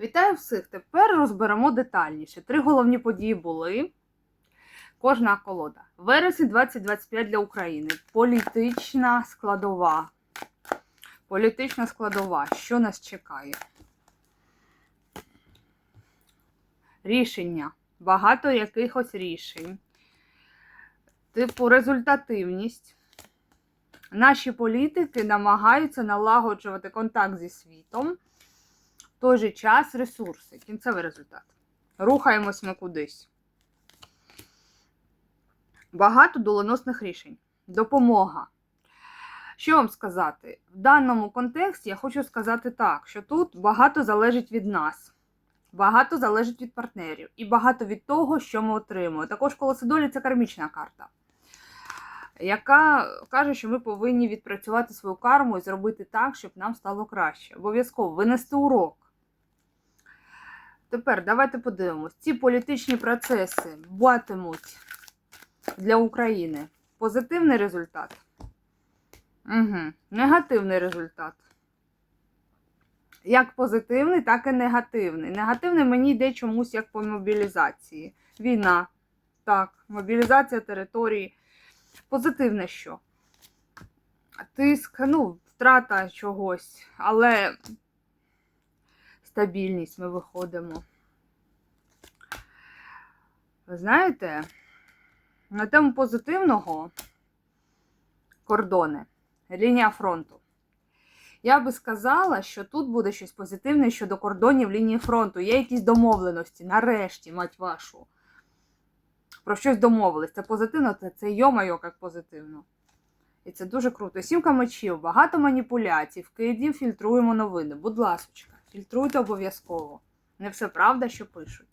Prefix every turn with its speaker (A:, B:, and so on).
A: Вітаю всіх! Тепер розберемо детальніше. Три головні події були. Кожна колода. Вересень 2025 для України. Політична складова. Політична складова. Що нас чекає? Рішення. Багато якихось рішень. Типу результативність. Наші політики намагаються налагоджувати контакт зі світом. Той же час ресурси. Кінцевий результат. Рухаємось ми кудись. Багато доленосних рішень. Допомога. Що вам сказати? В даному контексті я хочу сказати так, що тут багато залежить від нас, багато залежить від партнерів і багато від того, що ми отримуємо. Також колесо долі це кармічна карта, яка каже, що ми повинні відпрацювати свою карму і зробити так, щоб нам стало краще. Обов'язково винести урок. Тепер давайте подивимось. Ці політичні процеси батимуть для України позитивний результат. Угу. Негативний результат. Як позитивний, так і негативний. Негативний мені йде чомусь як по мобілізації. Війна. Так, мобілізація території. Позитивне що? Тиск, ну, втрата чогось, але стабільність ми виходимо. Ви знаєте, на тему позитивного кордони, лінія фронту. Я би сказала, що тут буде щось позитивне щодо кордонів лінії фронту. Є якісь домовленості, нарешті, мать вашу. Про щось домовились. Це позитивно, це, це йомайо, як позитивно. І це дуже круто. Сімка мечів, багато маніпуляцій, вкидів, фільтруємо новини. Будь ласочка, фільтруйте обов'язково. Не все правда, що пишуть.